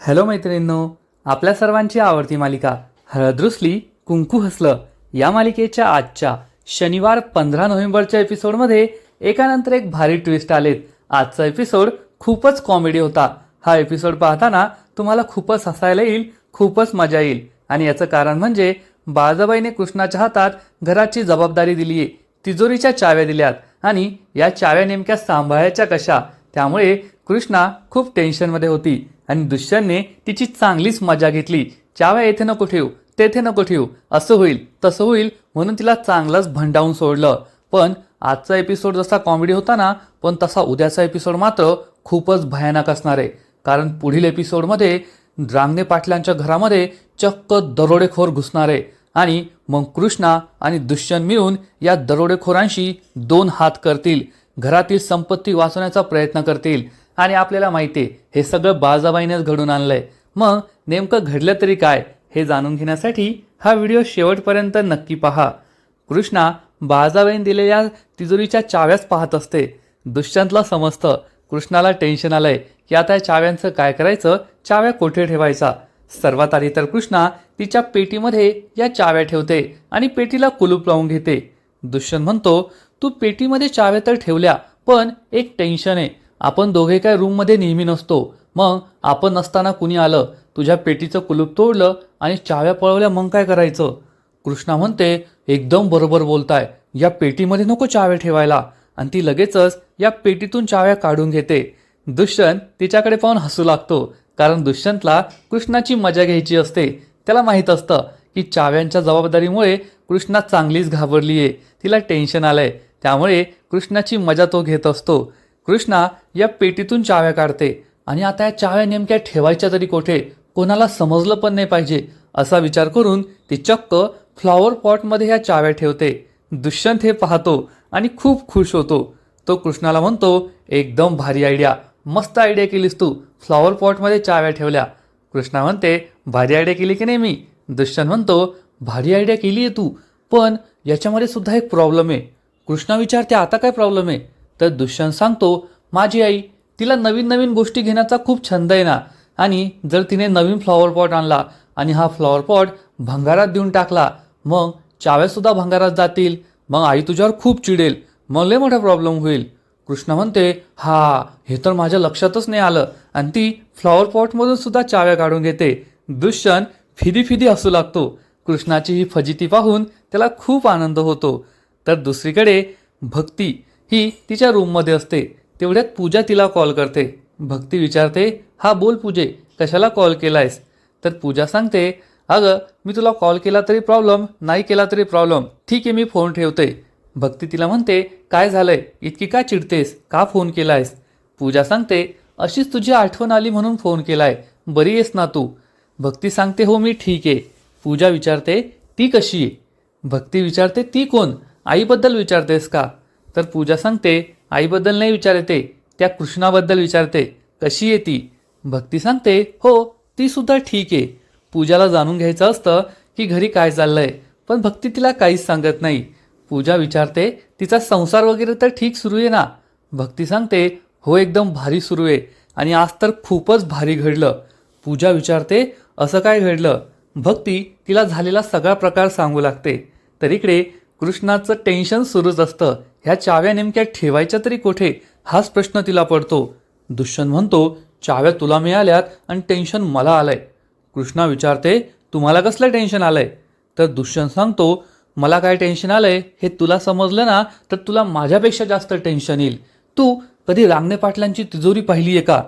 Hello मैत्रिणींनो आपल्या सर्वांची आवडती मालिका हळद रुसली कुंकू हसलं या मालिकेच्या आजच्या शनिवार पंधरा नोव्हेंबरच्या एपिसोडमध्ये एकानंतर एक भारी ट्विस्ट आलेत. आजचा एपिसोड खूपच कॉमेडी होता. हा एपिसोड पाहताना तुम्हाला खूपच हसायला येईल खूपच मजा येईल. आणि याचं कारण म्हणजे बाळजाबाईने कृष्णाच्या हातात घराची जबाबदारी दिली आहे तिजोरीच्या चाव्या दिल्यात. आणि या चाव्या नेमक्या सांभाळायच्या कशा? त्यामुळे कृष्णा खूप टेन्शनमध्ये होती आणि दुष्यंतने तिची चांगलीच मजा घेतली. चाव्या येथे नको ठेवू तेथे नको ठेवू असं होईल तसं होईल म्हणून तिला चांगलंच भंडावून सोडलं. पण आजचा एपिसोड जसा कॉमेडी होता ना पण तसा उद्याचा एपिसोड मात्र खूपच भयानक असणार आहे. कारण पुढील एपिसोडमध्ये रांगणे पाटलांच्या घरामध्ये चक्क दरोडेखोर घुसणार आहे. आणि मग कृष्णा आणि दुष्यंत मिळून या दरोडेखोरांशी दोन हात करतील. घरातील संपत्ती वाचवण्याचा प्रयत्न करतील. आणि आपल्याला माहिती आहे हे सगळं बाजाबाईनेच घडून आणलं आहे मग नेमकं घडलं तरी काय हे जाणून घेण्यासाठी हा व्हिडिओ शेवटपर्यंत नक्की पहा. कृष्णा बाळजाबाईने दिलेल्या तिजोरीच्या चाव्याच पाहत असते. दुष्यंतला समजतं कृष्णाला टेन्शन आलंय की आता या चाव्यांचं काय करायचं? चाव्या कोठे ठेवायचा? सर्वात आधी तर कृष्णा तिच्या पेटीमध्ये या चाव्या ठेवते आणि पेटीला कुलूप लावून घेते. दुष्यंत म्हणतो तू पेटीमध्ये चाव्या तर ठेवल्या पण एक टेन्शन आहे. आपण दोघे काय रूममध्ये नेहमी नसतो. मग आपण नसताना कुणी आलं तुझ्या पेटीचं कुलूप तोडलं आणि चाव्या पळवल्या मग काय करायचं? कृष्णा म्हणते एकदम बरोबर बोलताय. या पेटीमध्ये नको चाव्या ठेवायला. आणि ती लगेचच या पेटीतून चाव्या काढून घेते. दुष्यंत तिच्याकडे पाहून हसू लागतो कारण दुष्यंतला कृष्णाची मजा घ्यायची असते. त्याला माहीत असतं की चाव्यांच्या जबाबदारीमुळे कृष्णा चांगलीच घाबरली आहे तिला टेन्शन आलंय. त्यामुळे कृष्णाची मजा तो घेत असतो. कृष्णा या पेटीतून चाव्या काढते आणि आता या चाव्या नेमक्या ठेवायच्या तरी कोठे? कोणाला समजलं पण नाही पाहिजे असा विचार करून ती चक्क फ्लॉवर पॉटमध्ये ह्या चाव्या ठेवते. दुष्यंत हे पाहतो आणि खूप खुश होतो. तो कृष्णाला म्हणतो एकदम भारी आयडिया मस्त आयडिया केलीस तू. फ्लॉवर पॉटमध्ये चाव्या ठेवल्या. कृष्णा म्हणते भारी आयडिया केली की नाही मी? दुष्यंत म्हणतो भारी आयडिया केली आहे तू पण याच्यामध्ये सुद्धा एक प्रॉब्लेम आहे. कृष्णा विचारते आता काय प्रॉब्लेम आहे? तर दुष्यंत सांगतो माझी आई तिला नवीन नवीन गोष्टी घेण्याचा खूप छंद आहे ना. आणि जर तिने नवीन फ्लॉवर पॉट आणला आणि हा फ्लॉवर पॉट भंगारात देऊन टाकला मग चाव्यासुद्धा भंगारात जातील. मग आई तुझ्यावर खूप चिडेल. मग लय मोठा प्रॉब्लेम होईल. कृष्ण म्हणते हा हे तर माझ्या लक्षातच नाही आलं. आणि ती फ्लॉवर पॉटमधून सुद्धा चाव्या काढून घेते. दुष्यंत फिदी फिदी हसू लागतो. कृष्णाची ही फजिती पाहून त्याला खूप आनंद होतो. तर दुसरीकडे भक्ती. ही तिच्या रूममध्ये असते. तेवढ्यात पूजा तिला कॉल करते. भक्ती विचारते हा बोल पूजे कशाला कॉल केला आहेस तर पूजा सांगते अगं मी तुला कॉल केला तरी प्रॉब्लेम नाही केला तरी प्रॉब्लेम ठीक आहे मी फोन ठेवते. भक्ती तिला म्हणते काय झालंय? इतकी का चिडतेस? का फोन केला आहेस पूजा सांगते अशीच तुझी आठवण आली म्हणून फोन केलाय. बरी आहेस ना तू? भक्ती सांगते हो मी ठीक आहे. पूजा विचारते ती कशी आहे? भक्ती विचारते ती कोण? आईबद्दल विचारतेस का? तर पूजा सांगते आईबद्दल नाही विचारते त्या कृष्णाबद्दल विचारते कशी आहे ती? भक्ती सांगते हो ती सुद्धा ठीक आहे. पूजाला जाणून घ्यायचं असतं की घरी काय चाललंय पण भक्ती तिला काहीच सांगत नाही. पूजा विचारते तिचा संसार वगैरे तर ठीक सुरू आहे ना? भक्ती सांगते हो एकदम भारी सुरू आहे आणि आज तर खूपच भारी घडलं. पूजा विचारते असं काय घडलं? भक्ती तिला झालेला सगळा प्रकार सांगू लागते. तर इकडे कृष्णाचं टेन्शन सुरूच असतं. ह्या चाव्या नेमक्या ठेवायच्या तरी कुठे? हाच प्रश्न तिला पडतो. दुष्यंत म्हणतो चाव्या तुला मिळाल्यात आणि टेन्शन मला आलंय. कृष्णा विचारते तुम्हाला कसलं टेन्शन आलंय? तर दुष्यंत सांगतो मला काय टेन्शन आलंय? हे तुला समजलं ना तर तुला माझ्यापेक्षा जास्त टेन्शन येईल. तू कधी रांगणे पाटलांची तिजोरी पाहिली आहे का?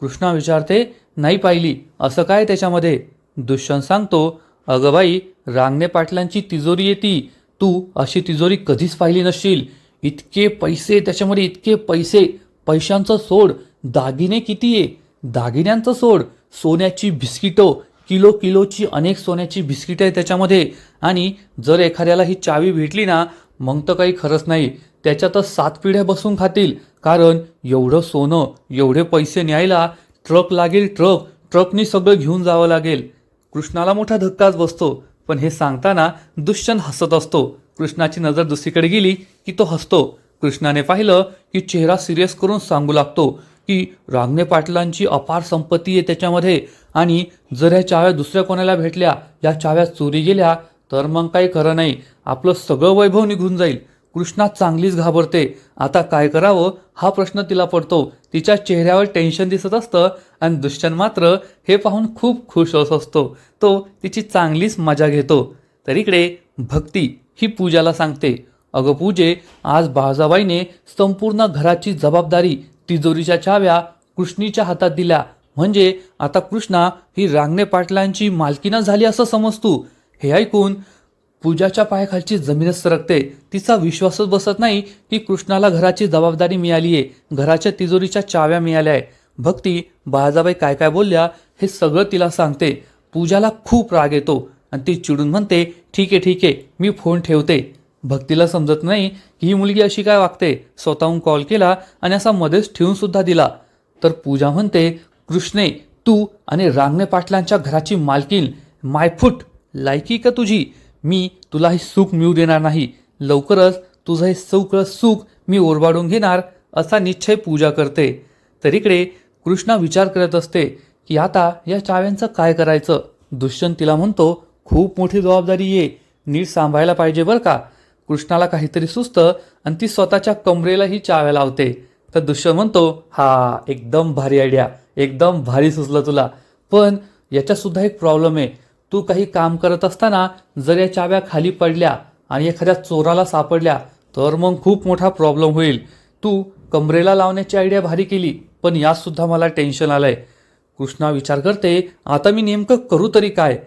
कृष्णा विचारते नाही पाहिली. असं काय त्याच्यामध्ये? दुष्यंत सांगतो अगं बाई रांगणे पाटलांची तिजोरी येती तू अशी तिजोरी कधीच पाहिली नसशील. इतके पैसे त्याच्यामध्ये इतके पैसे. पैशांचं सोड. दागिने किती आहे? दागिन्यांचं सोड. सोन्याची बिस्किटं. किलो किलोची अनेक सोन्याची बिस्किटं आहे त्याच्यामध्ये. आणि जर एखाद्याला ही चावी भेटली ना मग तर काही खरंच नाही. त्याच्यातच सात पिढ्या बसून खातील. कारण एवढं सोनं एवढे पैसे न्यायला ट्रक लागेल ट्रक. ट्रकनी सगळं घेऊन जावं लागेल. कृष्णाला मोठा धक्काच बसतो. पण हे सांगताना दुष्यंत हसत असतो. कृष्णाची नजर दुसरीकडे गेली की तो हसतो. कृष्णाने पाहिलं की चेहरा सिरियस करून सांगू लागतो की रांगणे पाटलांची अपार संपत्ती आहे त्याच्यामध्ये आणि जर ह्या चाव्या दुसऱ्या कोणाला भेटल्या या चाव्या चोरी गेल्या तर मग काही खरं नाही. आपलं सगळं वैभव निघून जाईल. कृष्णा चांगलीच घाबरते. आता काय करावं? हा प्रश्न तिला पडतो. तिच्या चेहऱ्यावर टेन्शन दिसत असतं आणि दुष्यंत मात्र हे पाहून खूप खुश होत असतो. तो तिची चांगलीच मजा घेतो. तर इकडे भक्ती. ही पूजाला सांगते. अगं पूजे आज बाळजाबाईने संपूर्ण घराची जबाबदारी तिजोरीच्या चाव्या कृष्णीच्या हातात दिल्या. म्हणजे आता कृष्णा ही रांगणे पाटलांची मालकीना झाली असं समजतो. हे ऐकून पूजाच्या पायाखालची जमीनच सरकते. तिचा विश्वासच बसत नाही की कृष्णाला घराची जबाबदारी मिळाली आहे घराच्या तिजोरीच्या चाव्या मिळाल्या आहे भक्ती बाळाजाबाई काय काय बोलल्या हे सगळं तिला सांगते. पूजाला खूप राग येतो. आणि ती चिडून म्हणते ठीक आहे ठीक आहे मी फोन ठेवते. भक्तीला समजत नाही की ही मुलगी अशी काय वागते. स्वतःहून कॉल केला आणि असा मध्येच ठेवून सुद्धा दिला. तर पूजा म्हणते कृष्णे तू आणि रांगणे पाटलांच्या घराची मालकीन मायफूट लायकी का तुझी? मी तुला हे सुख मिळू देणार नाही. लवकरच तुझं हे सगळं सुख मी ओरबाडून घेणार असा निश्चय पूजा करते. तर इकडे कृष्णा विचार करत असते की आता या चाव्यांचं काय करायचं? दुष्यंत तिला म्हणतो खूप मोठी जबाबदारी ये. नीट सांभाळायला पाहिजे बरं का. कृष्णाला काहीतरी सुचतं आणि ती स्वतःच्या कमरेलाही चाव्या लावते. तर दुष्यंत म्हणतो हा एकदम भारी आयडिया एकदम भारी सुचलं तुला. पण याच्यातसुद्धा एक प्रॉब्लेम आहे तू काही काम करत असताना जर या चाव्या खाली पडल्या आणि एखाद्या चोराला सापडल्या तर मग खूप मोठा प्रॉब्लेम होईल. तू कमरेला लावण्याची आयडिया भारी केली पण यातसुद्धा मला टेन्शन आलं आहे कृष्णा विचार करते आता मी नेमकं करू तरी काय?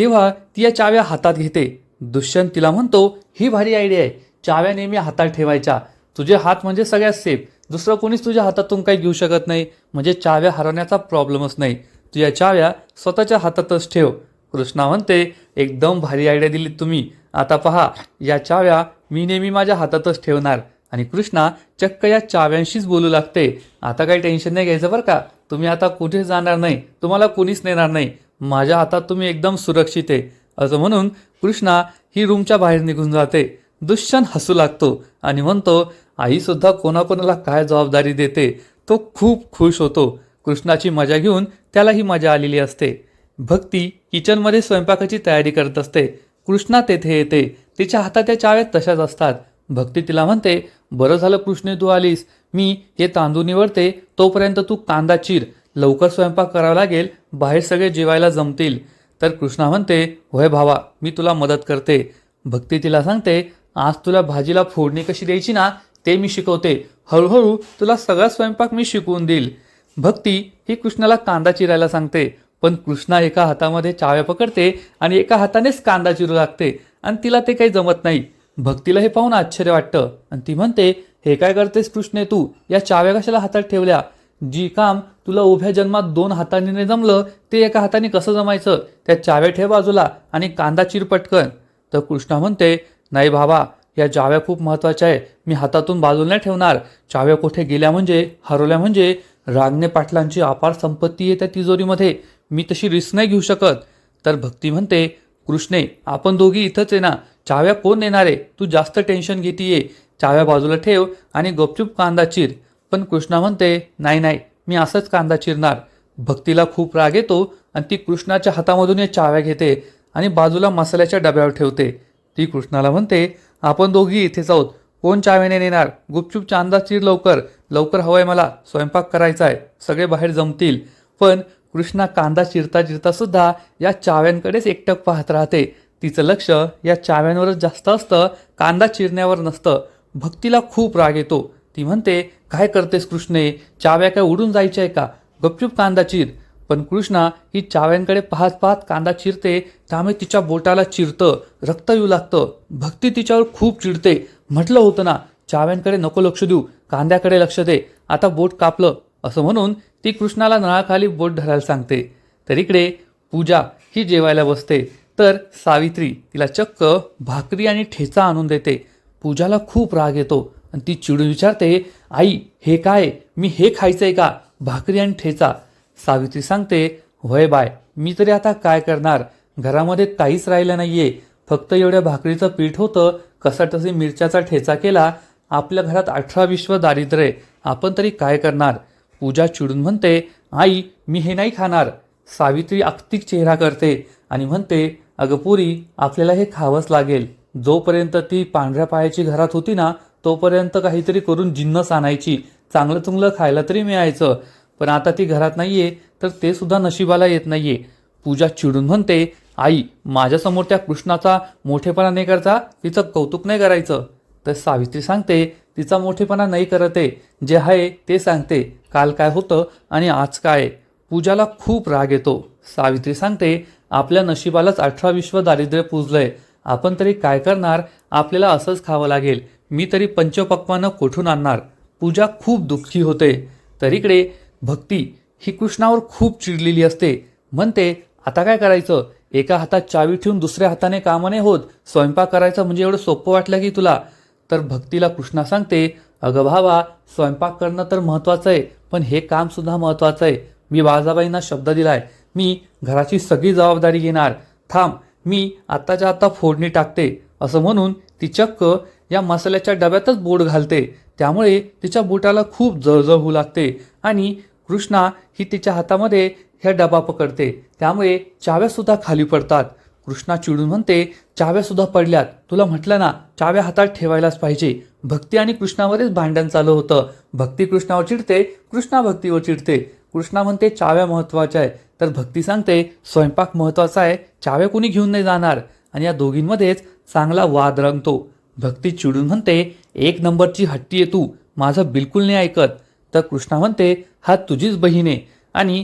तेव्हा ती या चाव्या हातात घेते. दुष्यंत तिला म्हणतो ही भारी आयडिया आहे. चाव्या नेहमी हातात ठेवायच्या. तुझे हात म्हणजे सगळ्यात सेफ दुसरं कोणीच तुझ्या हातातून काही घेऊ शकत नाही. म्हणजे चाव्या हरवण्याचा प्रॉब्लेमच नाही. तुझ्या चाव्या स्वतःच्या हातातच ठेव. कृष्णा म्हणते एकदम भारी आयडिया दिली तुम्ही. आता पहा या चाव्या मी नेहमी माझ्या हातातच ठेवणार. आणि कृष्णा चक्क या चाव्यांशीच बोलू लागते. आता काही टेन्शन नाही घ्यायचं बरं का? तुम्ही आता कुठेच जाणार नाही? तुम्हाला कोणीच नेणार नाही. माझ्या हातात तुम्ही एकदम सुरक्षित आहे. असं म्हणून कृष्णा ही रूमच्या बाहेर निघून जाते. दुष्यंत हसू लागतो आणि म्हणतो आईसुद्धा कोणाकोणाला काय जबाबदारी देते? तो खूप खुश होतो. कृष्णाची मजा घेऊन त्यालाही मजा आलेली असते. भक्ती किचनमध्ये स्वयंपाकाची तयारी करत असते. कृष्णा तेथे येते. तिच्या हातात त्या चाव्या तशाच असतात. भक्ती तिला म्हणते बरं झालं कृष्णे तू आलीस. मी हे तांदूळ निवडते. तोपर्यंत तू कांदा चिर. लवकर स्वयंपाक करावा लागेल बाहेर सगळे जेवायला जमतील. तर कृष्णा म्हणते होय भावा मी तुला मदत करते. भक्ती तिला सांगते आज तुला भाजीला फोडणी कशी द्यायची ना ते मी शिकवते. हळूहळू तुला सगळा स्वयंपाक मी शिकवून देईल. भक्ती ही कृष्णाला कांदा चिरायला सांगते पण कृष्णा एका हातामध्ये चाव्या पकडते आणि एका हातानेच कांदा चिरू लागते आणि तिला ते काही जमत नाही. भक्तीला हे पाहून आश्चर्य वाटतं आणि ती म्हणते हे काय करतेस कृष्णे तू? या चाव्या कशाला हातात ठेवल्या? जी काम तुला उभ्या जन्मात दोन हाताने नाही जमलं ते एका हाताने कसं जमायचं? त्या चाव्या ठेव बाजूला आणि कांदा चिर पटकन. तर कृष्णा म्हणते नाही बाबा या चाव्या खूप महत्त्वाच्या आहे मी हातातून बाजूला नाही ठेवणार. चाव्या कुठे गेल्या म्हणजे हरवल्या म्हणजे रागणे पाटलांची अपार संपत्ती आहे त्या तिजोरीमध्ये. मी तशी रिस्क नाही घेऊ शकत. तर भक्ती म्हणते कृष्णे आपण दोघी इथंच आहे ना? चाव्या कोण नेणार? आहे तू जास्त टेन्शन घेतीये. चाव्या बाजूला ठेव आणि गपचूप कांदा चिर. पण कृष्णा म्हणते नाही नाही मी असंच कांदा चिरणार. भक्तीला खूप राग येतो आणि ती कृष्णाच्या हातामधून या चाव्या घेते आणि बाजूला मसाल्याच्या डब्यावर ठेवते. ती कृष्णाला म्हणते आपण दोघी इथेच आहोत. कोण चाव्याने नेणार? गुपचूप चांदा चिर लवकर. लवकर हवंय मला. स्वयंपाक करायचा आहे सगळे बाहेर जमतील. पण कृष्णा कांदा चिरता चिरता सुद्धा या चाव्यांकडेच एकटक पाहत राहते. तिचं लक्ष या चाव्यांवरच जास्त असतं. कांदा चिरण्यावर नसतं. भक्तीला खूप राग येतो. ती म्हणते काय करतेस कृष्णे? चाव्या काय उडून जायच्या आहे का? गपचूप कांदा चिर. पण कृष्णा ही चाव्यांकडे पाहत पाहत कांदा चिरते त्यामुळे तिच्या बोटाला चिरतं रक्त येऊ लागतं. भक्ती तिच्यावर खूप चिडते. म्हटलं होतं ना चाव्यांकडे नको लक्ष देऊ कांद्याकडे लक्ष दे. आता बोट कापलं. असं म्हणून ती कृष्णाला नळाखाली बोट धरायला सांगते. तर इकडे पूजा ही जेवायला बसते. तर सावित्री तिला चक्क भाकरी आणि ठेचा आणून देते. पूजाला खूप राग येतो. आणि ती चिडून विचारते आई हे काय? मी हे खायचंय का? भाकरी आणि ठेचा? सावित्री सांगते होय बाय मी तरी आता काय करणार? घरामध्ये काहीच राहिलं नाहीये. फक्त एवढ्या भाकरीचं पीठ होतं. कसा तसे मिरच्याचा ठेचा केला. आपल्या घरात अठरा विश्व दारिद्र्य आहे. आपण तरी काय करणार? पूजा चिडून म्हणते आई मी हे नाही खाणार. सावित्री आक्तिक चेहरा करते आणि म्हणते अगं पुरी आपल्याला हे खावंच लागेल. जोपर्यंत ती पांढऱ्या पायाची घरात होती ना तोपर्यंत काहीतरी करून जिन्नस आणायची. चांगलं चुंगलं खायला तरी मिळायचं. पण आता ती घरात नाही आहे तर ते सुद्धा नशिबाला येत नाही आहे पूजा चिडून म्हणते आई माझ्यासमोर त्या कृष्णाचा मोठेपणा नाही करता तिचं कौतुक नाही करायचं. तर सावित्री सांगते तिचा मोठेपणा नाही करत. आहे जे आहे ते सांगते. काल काय होतं आणि आज काय? पूजाला खूप राग येतो. सावित्री सांगते आपल्या नशिबालाच अठरा विश्व दारिद्र्य पुजलंय. आपण तरी काय करणार? आपल्याला असंच खावं लागेल. मी तरी पंचपक्वानं कोठून आणणार? पूजा खूप दुःखी होते. तर इकडे भक्ती ही कृष्णावर खूप चिडलेली असते. म्हणते आता काय करायचं? एका हातात चावी ठेवून दुसऱ्या हाताने कामाने होत. स्वयंपाक करायचं म्हणजे एवढं सोपं वाटलं की तुला? तर भक्तीला कृष्णा सांगते अगं भावा स्वयंपाक करणं तर महत्त्वाचं आहे पण हे काम सुद्धा महत्त्वाचं आहे. मी बाळाबाईंना शब्द दिलाय. मी घराची सगळी जबाबदारी घेणार. थांब मी आत्ताच्या आत्ता फोडणी टाकते. असं म्हणून ती चक्क या मसाल्याच्या डब्यातच बोट घालते. त्यामुळे तिच्या बोटाला खूप जळजळ होऊ लागते आणि कृष्णा ही तिच्या हातामध्ये ह्या डबा पकडते. त्यामुळे चाव्यासुद्धा खाली पडतात. कृष्णा चिडून म्हणते चाव्यासुद्धा पडल्यात. तुला म्हटलं ना चाव्या हातात ठेवायलाच पाहिजे. भक्ती आणि कृष्णावरच भांडण चालू होतं. भक्ती कृष्णावर चिडते कृष्णा भक्तीवर चिडते. कृष्णा म्हणते चाव्या महत्त्वाच्या आहे तर भक्ती सांगते स्वयंपाक महत्त्वाचा आहे. चाव्या कोणी घेऊन नाही जाणार. आणि या दोघींमध्येच चांगला वाद रंगतो. भक्ती चिडून म्हणते एक नंबरची हट्टी आहे तू माझं बिलकुल नाही ऐकत. तर कृष्णा म्हणते हा तुझीच बहीण आहे. आणि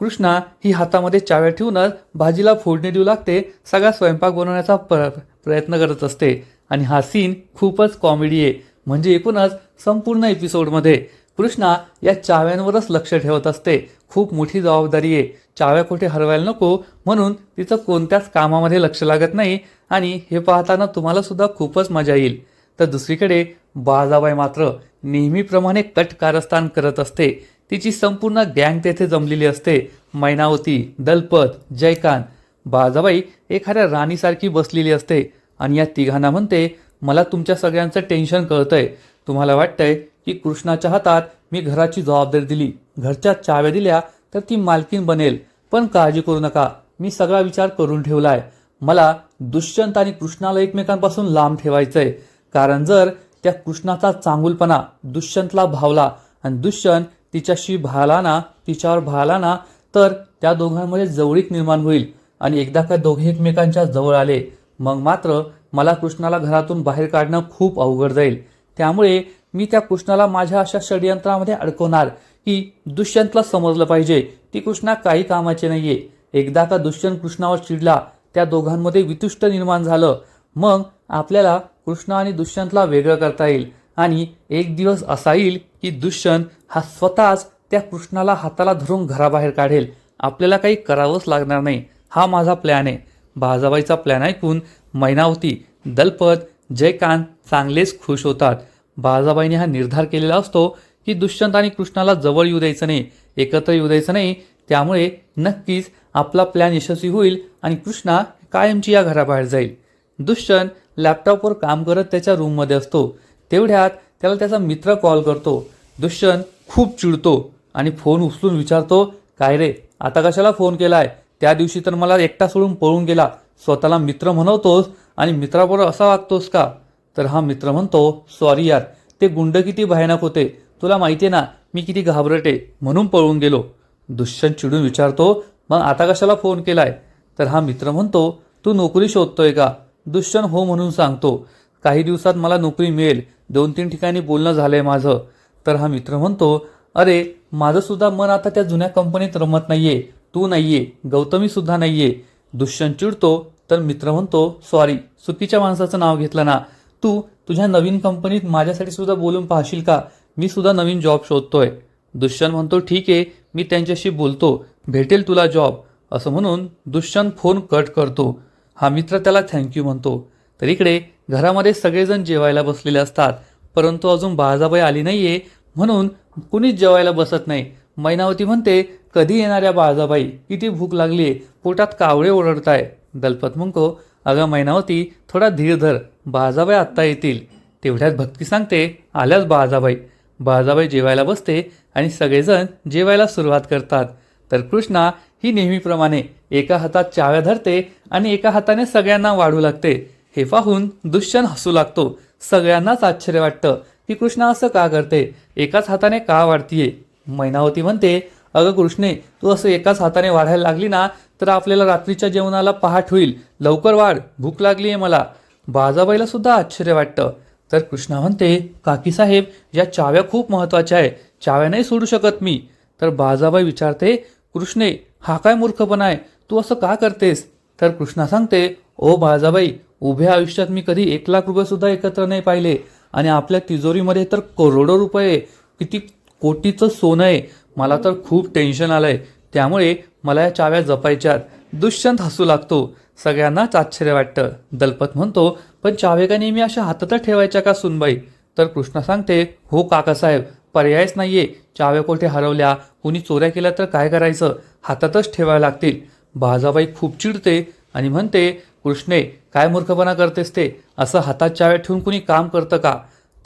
कृष्णा ही हातामध्ये चाव्या ठेवूनच भाजीला फोडणी देऊ लागते सगळा स्वयंपाक बनवण्याचा प्र प्रयत्न करत असते. आणि हा सीन खूपच कॉमेडी आहे. म्हणजे एकूणच संपूर्ण एपिसोडमध्ये कृष्णा या चाव्यांवरच लक्ष ठेवत असते. खूप मोठी जबाबदारी आहे. चाव्या कुठे हरवायला नको म्हणून तिचं कोणत्याच कामामध्ये लक्ष लागत नाही आणि हे पाहताना तुम्हाला सुद्धा खूपच मजा येईल. तर दुसरीकडे बाळाबाई मात्र नेहमीप्रमाणे कट कारस्थान करत असते. तिची संपूर्ण गँग तेथे जमलेली असते. मैनावती दलपत जयकांत. बाळाबाई एखाद्या राणीसारखी बसलेली असते आणि या तिघांना म्हणते मला तुमच्या सगळ्यांचं टेन्शन कळतंय. तुम्हाला वाटतंय की कृष्णाच्या हातात मी घराची जबाबदारी दिली. घरच्या चाव्या दिल्या तर ती मालकीन बनेल. पण काळजी करू नका. मी सगळा विचार करून ठेवलाय. मला दुष्यंत आणि कृष्णाला एकमेकांपासून लांब ठेवायचंय. कारण जर त्या कृष्णाचा चांगुलपणा दुष्यंतला भावला आणि दुष्यंत तिच्याशी भाला ना तिच्यावर भाला ना तर त्या दोघांमध्ये जवळीक निर्माण होईल आणि एकदा का दोघे एकमेकांच्या जवळ आले मग मात्र मला कृष्णाला घरातून बाहेर काढणं खूप अवघड जाईल. त्यामुळे मी त्या कृष्णाला माझ्या अशा षडयंत्रामध्ये अडकवणार की दुष्यंतला समजलं पाहिजे. ती कृष्णा काही कामाची नाहीये. एकदा का दुष्यंत कृष्णावर चिडला त्या दोघांमध्ये वितुष्ट निर्माण झालं. मग आपल्याला कृष्ण आणि दुष्यंतला वेगळं करता येईल आणि एक दिवस असा येईल की दुष्यंत हा स्वतःच त्या कृष्णाला हाताला धरून घराबाहेर काढेल. आपल्याला काही करावंच लागणार नाही. हा माझा प्लॅन आहे. बाजाबाईचा प्लॅन ऐकून मैनावती दलपत जयकांत चांगलेच खुश होतात. बाळजाबाईने हा निर्धार केलेला असतो की दुष्यंत आणि कृष्णाला जवळ येऊ द्यायचं नाही एकत्र येऊ द्यायचं नाही. त्यामुळे नक्कीच आपला प्लॅन यशस्वी होईल आणि कृष्णा कायमची या घराबाहेर जाईल. दुष्यंत लॅपटॉपवर काम करत त्याच्या रूममध्ये असतो. तेवढ्यात त्याला त्याचा मित्र कॉल करतो. दुष्यंत खूप चिडतो आणि फोन उचलून विचारतो काय रे आता कशाला फोन केला आहे त्या दिवशी तर मला एकटा सोडून पळून गेला. स्वतःला मित्र म्हणवतोस आणि मित्राबरोबर असा वागतोस का? तर हा मित्र म्हणतो सॉरी यार ते गुंड किती भयानक होते. तुला माहिती आहे ना मी किती घाबरटे म्हणून पळून गेलो. दुष्यंत चिडून विचारतो मग आता कशाला फोन केलाय? तर हा मित्र म्हणतो तू नोकरी शोधतोय का? दुष्यंत हो म्हणून सांगतो काही दिवसात मला नोकरी मिळेल. दोन तीन ठिकाणी बोलणं झालंय माझं. तर हा मित्र म्हणतो अरे माझं सुद्धा मन आता त्या जुन्या कंपनीत रमत नाहीये. तू नाहीये गौतमी सुद्धा नाहीये. दुष्यंत चिडतो तर मित्र म्हणतो सॉरी चुकीच्या माणसाचं नाव घेतलं ना. तू तुझ्या नवीन कंपनीत माझ्यासाठी सुद्धा बोलून पाहशील का? मी सुद्धा नवीन जॉब शोधतोय. दुष्यंत म्हणतो ठीक आहे मी त्यांच्याशी बोलतो. भेटेल तुला जॉब असं म्हणून दुष्यंत फोन कट करतो. हा मित्र त्याला थँक्यू म्हणतो. तर इकडे घरामध्ये सगळेजण जेवायला बसलेले असतात परंतु अजून बाळाजाबाई आली नाहीये म्हणून कुणीच जेवायला बसत नाही. मैनावती म्हणते कधी येणाऱ्या बाळजाबाई किती भूक लागलीये पोटात कावळे ओरडताय. दलपत म्हणतो अगं मैनावती थोडा धीर धर बाजाबाई आत्ता येतील. तेवढ्यात भक्ती सांगते आल्याच बाजाबाई बाजाबाई जेवायला बसते आणि सगळेजण जेवायला सुरुवात करतात. तर कृष्णा ही नेहमीप्रमाणे एका हातात चाव्या धरते आणि एका हाताने सगळ्यांना वाढू लागते. हे पाहून दुश्चन हसू लागतो. सगळ्यांनाच आश्चर्य वाटतं की कृष्णा असं का करते? एकाच हाताने का वाढतीये? मैनावती म्हणते अगं कृष्णे तू असं एकाच हाताने वाढायला लागली ना तर आपल्याला रात्रीच्या जेवणाला पहाट होईल. लवकर वाढ भूक लागली आहे मला. बाजाबाईला सुद्धा आश्चर्य वाटतं. तर कृष्णा म्हणते काकीसाहेब या चाव्या खूप महत्त्वाच्या आहे. चाव्या नाही सोडू शकत मी. तर बाजाबाई विचारते कृष्णे हा काय मूर्खपणा आहे? तू असं का करतेस? तर कृष्णा सांगते ओ बाजाबाई उभ्या आयुष्यात मी कधी एक लाख रुपयेसुद्धा एकत्र नाही पाहिले. आणि आपल्या तिजोरीमध्ये तर करोडो रुपये किती कोटीचं सोनं आहे. मला तर खूप टेन्शन आलं आहे त्यामुळे मला या चाव्या जपायच्यात. दुष्यंत हसू लागतो. सगळ्यांनाच आश्चर्य वाटतं. दलपत म्हणतो पण चाव्या नेहमी अशा हातातच ठेवायच्या का सुनबाई? तर कृष्णा सांगते हो काकासाहेब पर्यायच नाहीये. चाव्या कोठे हरवल्या कुणी चोऱ्या केल्या तर काय करायचं? हातातच ठेवायला लागतील. बाजाबाई खूप चिडते आणि म्हणते कृष्णे काय मूर्खपणा करतेस ते? असं हातात चाव्या ठेवून कुणी काम करतं का?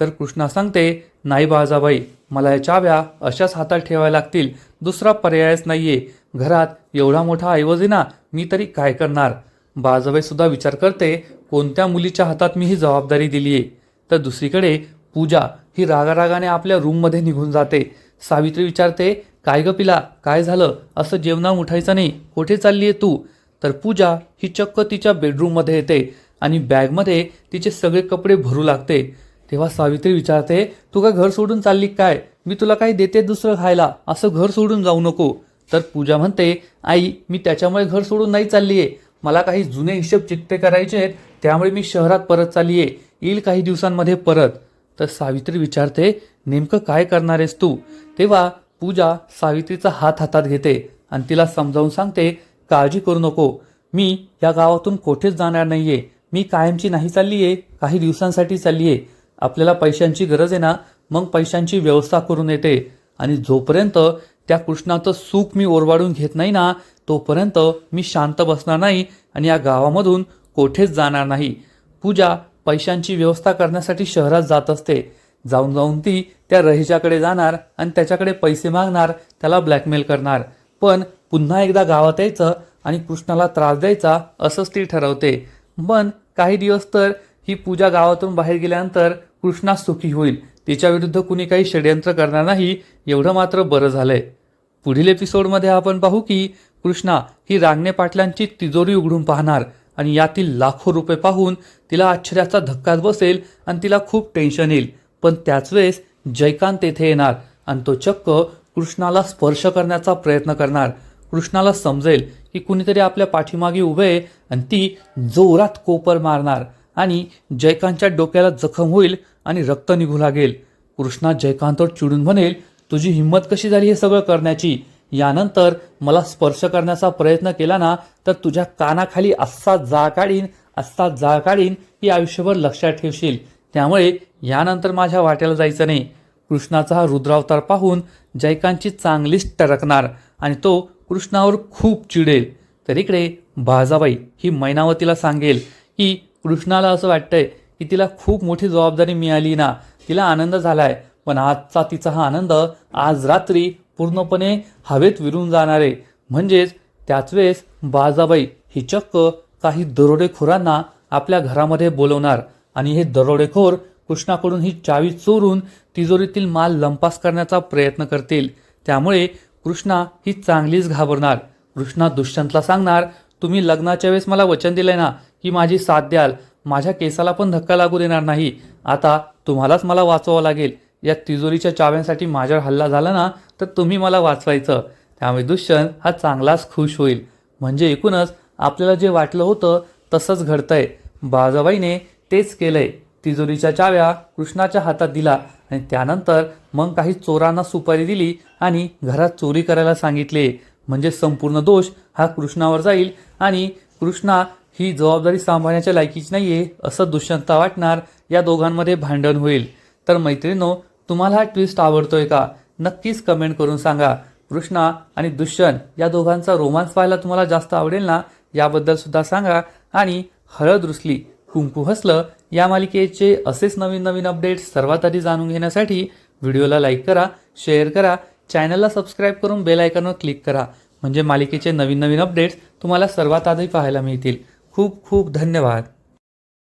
तर कृष्णा सांगते नाही बाजाबाई मला या चाव्या अशाच हातात ठेवायला लागतील. दुसरा पर्यायच नाहीये. घरात एवढा मोठा ऐवजी ना मी तरी काय करणार? बाजवाईसुद्धा विचार करते कोणत्या मुलीच्या हातात मी ही जबाबदारी दिली आहे तर दुसरीकडे पूजा ही रागारागाने आपल्या रूममध्ये निघून जाते. सावित्री विचारते काय ग पिला काय झालं? असं जेवणा उठायचं नाही कुठे चालली आहे तू? तर पूजा ही चक्क तिच्या बेडरूममध्ये येते आणि बॅगमध्ये तिचे सगळे कपडे भरू लागते. तेव्हा सावित्री विचारते तू का घर सोडून चालली काय? मी तुला काही देते दुसरं खायला असं घर सोडून जाऊ नको. तर पूजा म्हणते आई मी त्याच्यामुळे घर सोडून नाही चालली आहे मला काही जुने हिशेब चिकटे करायचे आहेत त्यामुळे मी शहरात परत चालली आहे येईल काही दिवसांमध्ये परत. तर सावित्री विचारते नेमकं काय करणार आहेस तू? तेव्हा पूजा सावित्रीचा हात हातात घेते आणि तिला समजावून सांगते काळजी करू नको. मी या गावातून कोठेच जाणार नाहीये. मी कायमची नाही चालली आहे काही दिवसांसाठी चालली आहे आपल्याला पैशांची गरज आहे ना मग पैशांची व्यवस्था करून येते. आणि जोपर्यंत त्या कृष्णाचं सुख मी ओरवाडून घेत नाही ना तोपर्यंत मी शांत बसणार नाही आणि या गावामधून कोठेच जाणार नाही. पूजा पैशांची व्यवस्था करण्यासाठी शहरात जात असते. जाऊन जाऊन ती त्या रहिजाकडे जाणार आणि त्याच्याकडे पैसे मागणार त्याला ब्लॅकमेल करणार. पण पुन्हा एकदा गावात यायचं आणि कृष्णाला त्रास द्यायचा असंच ती ठरवते. पण काही दिवस तर ही पूजा गावातून बाहेर गेल्यानंतर कृष्णा सुखी होईल. तिच्या विरुद्ध कुणी काही षडयंत्र करणार नाही एवढं मात्र बरं झालंय. पुढील एपिसोडमध्ये आपण पाहू की कृष्णा ही रांगणे पाटलांची तिजोरी उघडून पाहणार आणि यातील लाखो रुपये पाहून तिला आश्चर्याचा धक्काच बसेल आणि तिला खूप टेन्शन येईल. पण त्याच वेळेस जयकांत तेथे येणार आणि तो चक्क कृष्णाला स्पर्श करण्याचा प्रयत्न करणार. कृष्णाला समजेल की कुणीतरी आपल्या पाठीमागे उभे आहे आणि ती जोरात कोपर मारणार आणि जयकांतच्या डोक्याला जखम होईल आणि रक्त निघू लागेल. कृष्णा जयकांतवर चिडून म्हणेल तुझी हिंमत कशी झाली हे सगळं करण्याची? यानंतर मला स्पर्श करण्याचा प्रयत्न केला ना तर तुझ्या कानाखाली असा जा काढीन असा जा काढीन ही आयुष्यभर लक्षात ठेवशील. त्यामुळे यानंतर माझ्या वाट्याला जायचं नाही. कृष्णाचा हा रुद्रावतार पाहून जयकांतची चांगलीच टरकणार आणि तो कृष्णावर खूप चिडेल. तर इकडे बाजाबाई ही मैनावतीला सांगेल की कृष्णाला असं वाटतंय की तिला खूप मोठी जबाबदारी मिळाली ना तिला आनंद झालाय. पण आजचा तिचा हा आनंद आज रात्री पूर्णपणे हवेत विरून जाणारे. म्हणजेच त्याच वेळेस बाजाबाई ही चक्क काही दरोडेखोरांना आपल्या घरामध्ये बोलवणार. आणि हे दरोडेखोर कृष्णाकडून ही चावी चोरून तिजोरीतील माल लंपास करण्याचा प्रयत्न करतील. त्यामुळे कृष्णा ही चांगलीच घाबरणार. कृष्णा दुष्यंतला सांगणार तुम्ही लग्नाच्या वेळेस मला वचन दिलंय ना की माझी साथ द्याल. माझ्या केसाला पण धक्का लागू देणार नाही. आता तुम्हालाच मला वाचवावं लागेल. या तिजोरीच्या चाव्यांसाठी माझ्यावर हल्ला झाला ना तर तुम्ही मला वाचवायचं. त्यामुळे दुष्यंत हा चांगलाच खुश होईल. म्हणजे एकूणच आपल्याला जे वाटलं होतं तसंच घडतंय. बाजाबाईने तेच केलंय. तिजोरीच्या चाव्या कृष्णाच्या हातात दिला आणि त्यानंतर मग काही चोरांना सुपारी दिली आणि घरात चोरी करायला सांगितले. म्हणजे संपूर्ण दोष हा कृष्णावर जाईल आणि कृष्णा ही जबाबदारी सांभाळण्याच्या लायकीची नाही आहे असं दुष्यंता वाटणार या दोघांमध्ये भांडण होईल. तर मैत्रिणो तुम्हाला हा ट्विस्ट आवडतोय का? नक्कीच कमेंट करून सांगा. कृष्णा आणि दुष्यंत या दोघांचा रोमांस पाहायला तुम्हाला जास्त आवडेल ना? याबद्दल सुद्धा सांगा. आणि हळद रुसली कुंकू हसलं या मालिकेचे असेच नवीन नवीन अपडेट्स सर्वात आधी जाणून घेण्यासाठी व्हिडिओला लाईक करा शेअर करा चॅनलला सबस्क्राईब करून बेल आयकॉनवर क्लिक करा. म्हणजे मालिकेचे नवीन नवीन अपडेट्स तुम्हाला सर्वात आधी पाहायला मिळतील. खूप खूप धन्यवाद.